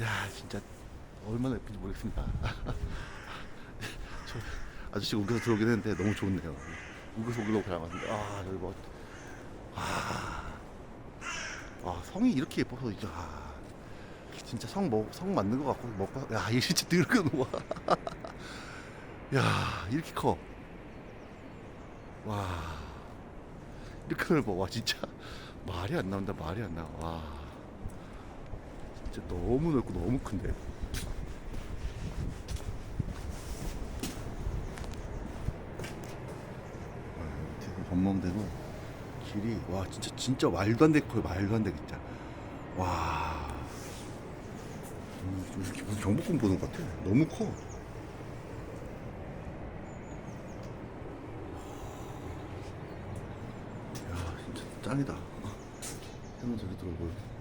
야 진짜 얼마나 예쁜지 모르겠습니다. 저 아저씨가 우겨서 들어오긴 했는데 너무 좋네요. 우겨서 그냥 왔는데 아 여기 뭐 아, 아 성이 이렇게 예뻐서 이제 아, 진짜 성, 뭐, 성 맞는 것 같고 먹고 야 이게 진짜 늙은 와. 야 이렇게 커. 와 이렇게 넓어 와 진짜 말이 안 나온다 말이 안 나와 와 진짜 너무 넓고 너무 큰데. 아, 전망대도 길이 와 진짜 진짜 말도 안 되게 커요 말도 안 되게 진짜. 와. 음, 좀 이렇게 무슨 경복궁 보는 것 같아. 너무 커. 야 진짜 짱이다. 해는 저기 들어오고